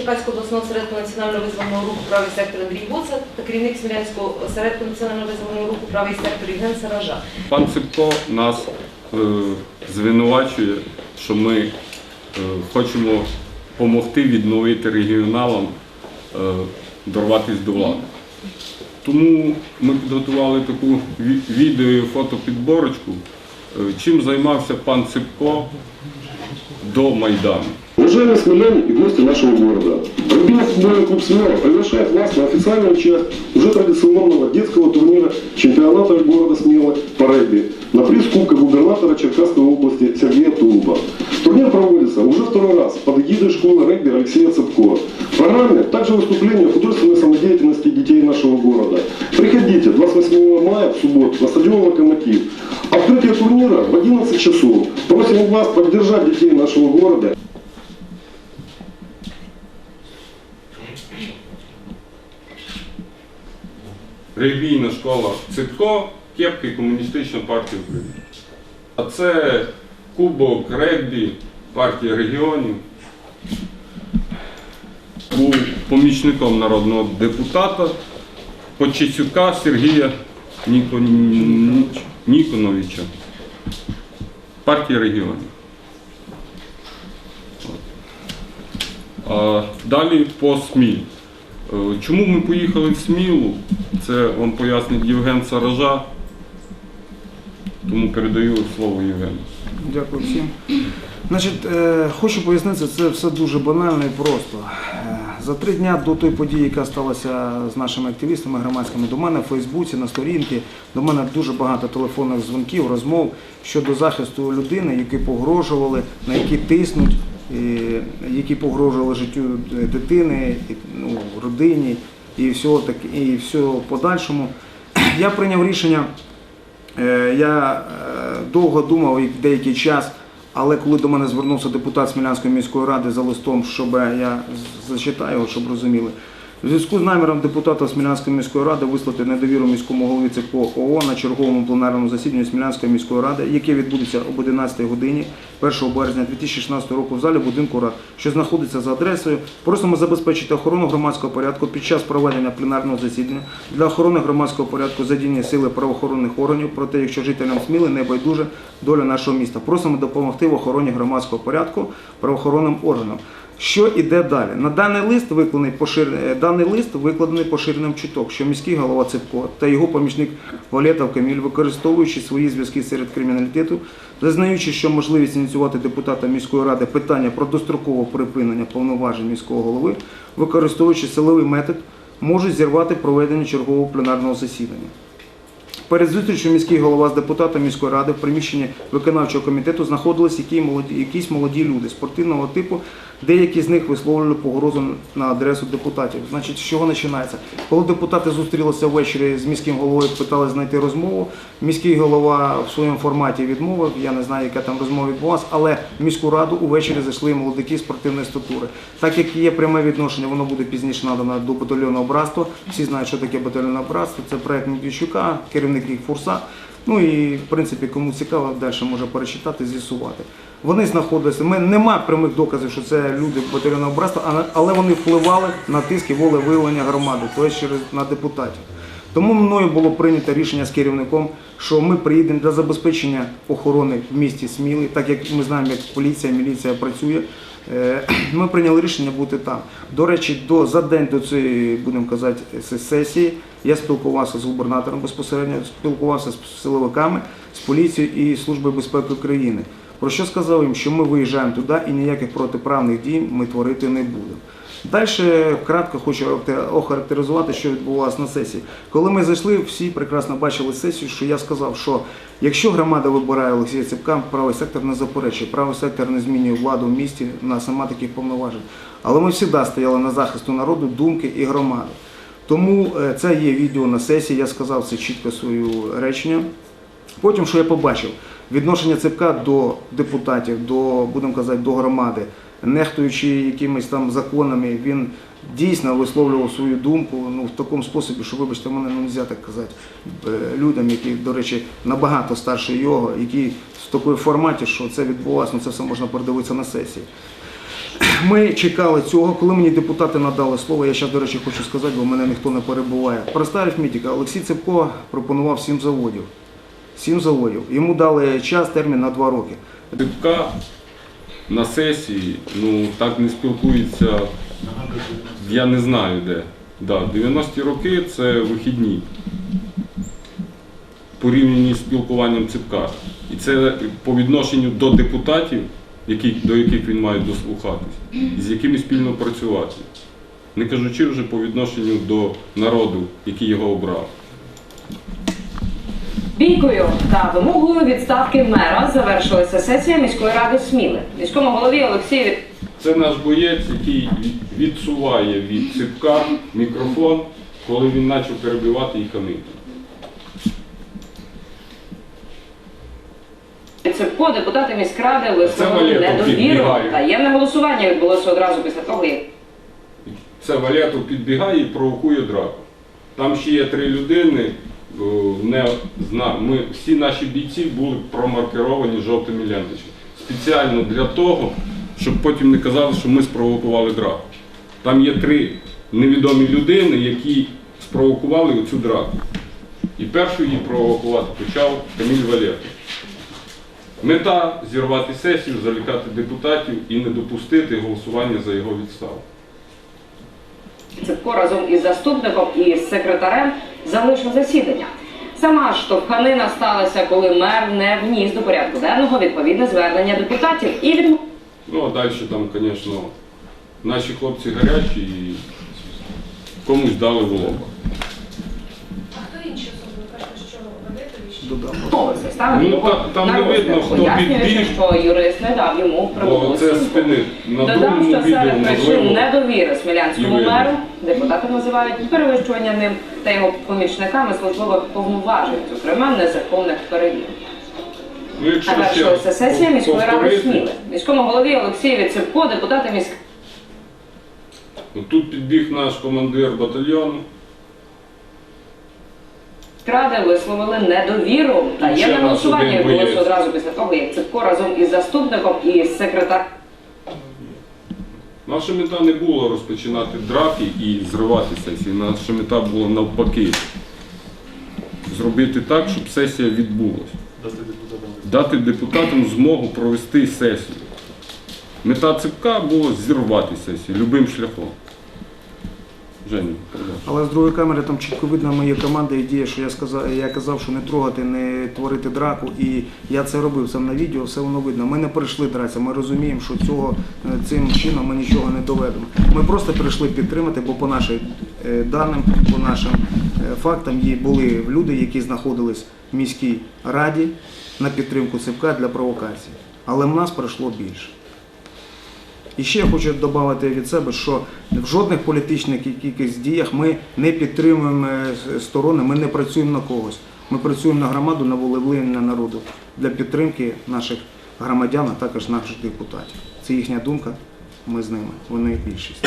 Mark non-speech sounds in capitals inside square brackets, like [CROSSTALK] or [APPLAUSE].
Черкаського обласного осередку національного визвольного руху правий сектор Андрій Боца та керівник Смілянського осередку національного визвольного руху правий сектор Євген Саража. Пан Ципко нас е, звинувачує, що ми е, хочемо допомогти відновити регіоналам е, дорватися до влади. Тому ми підготували таку відео і фотопідборочку, е, чим займався пан Ципко до Майдану. Уважаемые смоляне и гости нашего города, Рубинов футбольный клуб «Смела» приглашает вас на официальную часть уже традиционного детского турнира чемпионата города Смела по регби на приз Кубка губернатора Черкасской области Сергея Тулуба. Турнир проводится уже второй раз под эгидой школы регби Алексея Цепко. В программе также выступления о художественной самодеятельности детей нашего города. Приходите 28 мая в субботу на стадион «Локомотив». Открытие турнира в 11 часов. Просим вас поддержать детей нашего города. Релігійна школа Цитко, кепки Комуністична партія України. А це Кубок регбі, партія регіонів. Був помічником народного депутата Почесюка Сергія Нікон... Ніконовича. Партія регіонів. Далі по СМІ. Е, Чому ми поїхали в Смілу? Це вам пояснить Євген Саража. Тому передаю слово Євгену. Дякую всім. Значить, е, хочу пояснити, це все дуже банально і просто. Е, За три дні до тої події, яка сталася з нашими активістами громадськими, до мене в Фейсбуці, на сторінки, до мене дуже багато телефонних дзвінків, розмов щодо захисту людини, які погрожували, на які тиснуть, е, які погрожували життю дитини, ну, родині і всього так, і всього подальшому. Я прийняв рішення. Е, Я е, довго думав і деякий час, але коли до мене звернувся депутат Смілянської міської ради за листом, щоб я зачитаю щоб розуміли. У зв'язку з наміром депутата Смілянської міської ради вислати недовіру міському голові ЦКО ООН на черговому пленарному засіданні Смілянської міської ради, яке відбудеться об 11 годині 1 березня 2016 року в залі будинку рад, що знаходиться за адресою. Просимо забезпечити охорону громадського порядку під час проведення пленарного засідання для охорони громадського порядку задіяні сили правоохоронних органів. Проте, якщо жителям Сміли не байдуже доля нашого міста, просимо допомогти в охороні громадського порядку правоохоронним органам. Що іде далі? На даний лист викладений пошир... е, даний лист викладений поширеним чуток, що міський голова Цепко та його помічник Валетов Каміль, використовуючи свої зв'язки серед криміналітету, зазнаючи, що можливість ініціювати депутата міської ради питання про дострокове припинення повноважень міського голови, використовуючи силовий метод, можуть зірвати проведення чергового пленарного засідання. Перед зустрічю міський голова з депутатом міської ради в приміщенні виконавчого комітету знаходились якісь молоді люди спортивного типу. Деякі з них висловлювали погрозу на адресу депутатів. Значить, з чого починається? Коли депутати зустрілися ввечері з міським головою, питали знайти розмову. Міський голова в своєму форматі відмовив. Я не знаю, яка там розмова відбулася, але в міську раду увечері зайшли молодики спортивної статури. Так як є пряме відношення, воно буде пізніше надано до батальйонного братства. Всі знають, що таке батальйонне братство. Це проект Медведчука, керівник їх Фурса. Ну і в принципі, кому цікаво, далі може перечитати, з'ясувати. Вони знаходилися. Ми нема прямих доказів, що це люди батальйонного братства, але- вони впливали на тиск і волевиявлення громади, тобто через на депутатів. Тому мною було прийнято рішення з керівником, що ми приїдемо для забезпечення охорони в місті Сміли, так як ми знаємо, як поліція, міліція працює. Е, [CLEARS THROAT] Ми прийняли рішення бути там. До речі, до за день до цієї, будемо казати, сесії я спілкувався з губернатором безпосередньо, спілкувався з силовиками, з поліцією і службою безпеки України. Про що сказав їм, що ми виїжджаємо туди і ніяких протиправних дій ми творити не будемо. Далі кратко хочу охарактеризувати, що відбувалося на сесії. Коли ми зайшли, всі прекрасно бачили сесію, що я сказав, що якщо громада вибирає Олексія Цепка, правий сектор не заперечує, правий сектор не змінює владу в місті, в нас нема таких повноважень. Але ми завжди стояли на захисту народу, думки і громади. Тому е, це є відео на сесії, я сказав це чітко свою речення. Потім, що я побачив, відношення Цепка до депутатів, до, будемо казати, до громади, нехтуючи якимись там законами, він дійсно висловлював свою думку ну, в такому способі, що, вибачте, мене не можна так казати е, людям, які, до речі, набагато старше його, які в такому форматі, що це відбувалося, ну це все можна передивитися на сесії. Ми чекали цього, коли мені депутати надали слово. Я зараз, до речі, хочу сказати, бо мене ніхто не перебуває. Проста арифметика. Олексій Цепко пропонував сім заводів. Сім заводів. Йому дали час, термін на два роки. Дибка на сесії, ну так не спілкується, я не знаю де. Да, 90-ті роки це вихідні. Порівняні з спілкуванням ципка. І це по відношенню до депутатів, які, до яких він має дослухатись, з якими спільно працювати. Не кажучи вже по відношенню до народу, який його обрав. Бійкою та вимогою відставки мера завершилася сесія міської ради Сміли. Міському голові Олексію Це наш боєць, який відсуває від ципка мікрофон, коли він почав перебивати і хамити. Цепко депутати міськради висловили недовіру. підбігає. Таємне голосування відбулося одразу після того, як Це Валятов підбігає і провокує драку. Там ще є три людини. О, Не зна... Ми, всі наші бійці були промаркеровані жовтими ленточками. Спеціально для того, щоб потім не казали, що ми спровокували драку. Там є три невідомі людини, які спровокували оцю драку. І першу її провокувати почав Каміль Валєтов. Мета зірвати сесію, залякати депутатів і не допустити голосування за його відставку. Цепко разом із заступником і секретарем залишив засідання. Сама штовханина сталася, коли мер не вніс до порядку денного відповідне звернення депутатів і від Ну, а далі там, звісно, наші хлопці гарячі і комусь дали в лоба. Валетович? Додам. Ну, та- там не видно, хто пояснюючи, підбіг. що юрист не дав йому Бо правову це оцінку. спини на Додам, другому що відео серед причин можливо. недовіри і смілянському видно. меру депутати називають перевищування ним та його помічниками службових повноважень, зокрема незаконних перевірок. Ну, якщо ще Завершилася сесія міської ради повторити, Сміли. Міському голові Олексієві Цепко, депутати міськ... ну, Тут підбіг наш командир батальйону. Ради висловили недовіру. Ще Таємне голосування відбулося одразу після того, як Цепко разом із заступником і з секретарем Наша мета не була розпочинати драки і зривати сесії. Наша мета була навпаки. Зробити так, щоб сесія відбулася. Дати депутатам змогу провести сесію. Мета ЦПК була зірвати сесію любим шляхом. Продовжуй. Але з другої камери там чітко видно моєї команди і діє, що я сказав, я казав, що не трогати, не творити драку. І я це робив сам на відео, все воно видно. Ми не прийшли дратися, ми розуміємо, що цього е, цим чином ми нічого не доведемо. Ми просто прийшли підтримати, бо по нашим е, даним, по нашим е, фактам є були люди, які знаходились в міській раді на підтримку ЦПК для провокації. Але в нас пройшло більше. І ще я хочу додати від себе, що в жодних політичних якихось діях ми не підтримуємо е, сторони, ми не працюємо на когось. Ми працюємо на громаду, на волевлення народу для підтримки наших громадян, а також наших депутатів. Це їхня думка, ми з ними, вони більшість.